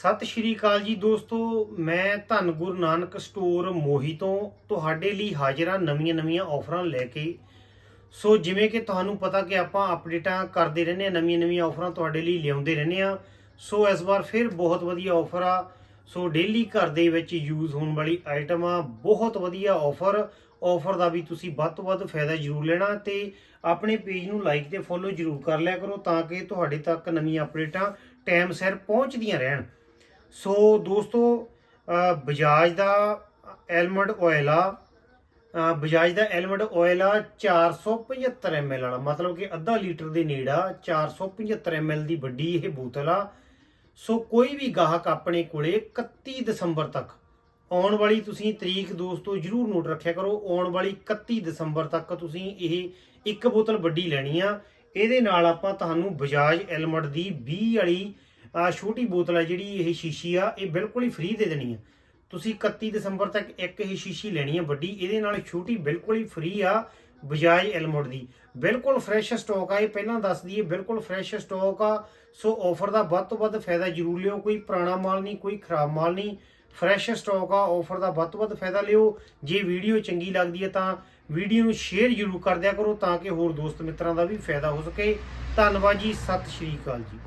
ਸਤਿ ਸ਼੍ਰੀ ਅਕਾਲ ਜੀ ਦੋਸਤੋ, ਮੈਂ ਧੰਨ ਗੁਰੂ ਨਾਨਕ ਸਟੋਰ ਮੋਹੀ ਤੋਂ ਤੁਹਾਡੇ ਲਈ ਹਾਜ਼ਰ ਹਾਂ ਨਵੀਆਂ-ਨਵੀਆਂ ਆਫਰਾਂ ਲੈ ਕੇ। ਸੋ ਜਿਵੇਂ ਕਿ ਤੁਹਾਨੂੰ ਪਤਾ ਕਿ ਆਪਾਂ ਅਪਡੇਟਾਂ ਕਰਦੇ ਰਹਿੰਦੇ ਹਾਂ ਨਵੀਆਂ-ਨਵੀਆਂ ਆਫਰਾਂ ਤੁਹਾਡੇ ਲਈ ਲਿਆਉਂਦੇ ਰਹਿੰਦੇ ਹਾਂ। ਸੋ ਇਸ ਵਾਰ ਫਿਰ ਬਹੁਤ ਵਧੀਆ ਆਫਰ ਆ। ਸੋ ਡੇਲੀ ਘਰ ਦੇ ਵਿੱਚ ਯੂਜ਼ ਹੋਣ ਵਾਲੀ ਆਈਟਮ ਆ, ਬਹੁਤ ਵਧੀਆ ਆਫਰ ਆਫਰ ਦਾ ਵੀ ਤੁਸੀਂ ਵੱਧ ਤੋਂ ਵੱਧ ਫਾਇਦਾ ਜ਼ਰੂਰ ਲੈਣਾ ਤੇ ਆਪਣੇ ਪੇਜ ਨੂੰ ਲਾਈਕ ਤੇ ਫੋਲੋ ਜ਼ਰੂਰ ਕਰ ਲਿਆ ਕਰੋ ਤਾਂ ਕਿ ਤੁਹਾਡੇ ਤੱਕ ਨਵੀਆਂ ਅਪਡੇਟਾਂ ਟਾਈਮ ਸਿਰ ਪਹੁੰਚਦੀਆਂ ਰਹਿਣ। ਸੋ ਦੋਸਤੋ ਬਜਾਜ ਦਾ ਐਲਮੰਡ ਆਇਲ ਆ। ਬਜਾਜ ਦਾ ਐਲਮੰਡ ਆਇਲ ਆ 475 ml ਵਾਲਾ। ਮਤਲਬ ਕਿ ਅੱਧਾ ਲੀਟਰ ਦੇ ਨੇੜਾ 475 ml ਦੀ ਵੱਡੀ ਇਹ ਬੋਤਲ ਆ। ਸੋ ਕੋਈ ਵੀ ਗਾਹਕ ਆਪਣੇ ਕੋਲੇ 31 ਦਸੰਬਰ ਤੱਕ ਆਉਣ ਵਾਲੀ ਤੁਸੀਂ ਤਰੀਕ ਦੋਸਤੋ ਜਰੂਰ ਨੋਟ ਰੱਖਿਆ ਕਰੋ, ਆਉਣ ਵਾਲੀ 31 ਦਸੰਬਰ ਤੱਕ ਤੁਸੀਂ ਇਹ ਇੱਕ ਬੋਤਲ ਵੱਡੀ ਲੈਣੀ ਆ। ਇਹਦੇ ਨਾਲ ਆਪਾਂ ਤੁਹਾਨੂੰ ਬਜਾਜ ਐਲਮੰਡ ਦੀ 20 ਵਾਲੀ ਆ ਛੋਟੀ ਬੋਤਲ ਆ ਜਿਹੜੀ ਇਹ ਸ਼ੀਸ਼ੀ ਆ, ਇਹ ਬਿਲਕੁਲ ਹੀ ਫ੍ਰੀ ਦੇ ਦੇਣੀ ਆ। ਤੁਸੀਂ 31 ਦਸੰਬਰ ਤੱਕ ਇੱਕ ਇਹ ਸ਼ੀਸ਼ੀ ਲੈਣੀ ਆ ਵੱਡੀ, ਇਹਦੇ ਨਾਲ ਛੋਟੀ ਬਿਲਕੁਲ ਹੀ ਫ੍ਰੀ ਆ, ਬਜਾਜ ਐਲਮੰਡ ਦੀ। ਬਿਲਕੁਲ ਫਰੈਸ਼ ਸਟਾਕ ਆ, ਇਹ ਪਹਿਲਾਂ ਦੱਸ ਦਈਏ ਬਿਲਕੁਲ ਫਰੈਸ਼ ਸਟਾਕ ਆ। ਸੋ ਆਫਰ ਦਾ ਵੱਧ ਤੋਂ ਵੱਧ ਫਾਇਦਾ ਜ਼ਰੂਰ ਲਿਓ, ਕੋਈ ਪੁਰਾਣਾ ਮਾਲ ਨਹੀਂ, ਕੋਈ ਖਰਾਬ ਮਾਲ ਨਹੀਂ। ਫਰੈਸ਼ ਸਟਾਕ ਆ ਆਫਰ ਦਾ ਵੱਧ ਤੋਂ ਵੱਧ ਫਾਇਦਾ ਲਿਓ। ਜੇ ਵੀਡੀਓ ਚੰਗੀ ਲੱਗਦੀ ਹੈ ਤਾਂ ਵੀਡੀਓ ਨੂੰ ਸ਼ੇਅਰ ਜ਼ਰੂਰ ਕਰ ਦਿਆ ਕਰੋ ਤਾਂ ਕਿ ਹੋਰ ਦੋਸਤ ਮਿੱਤਰਾਂ ਦਾ ਵੀ ਫਾਇਦਾ ਹੋ ਸਕੇ। ਧੰਨਵਾਦ ਜੀ, ਸਤਿ ਸ਼੍ਰੀ ਅਕਾਲ ਜੀ।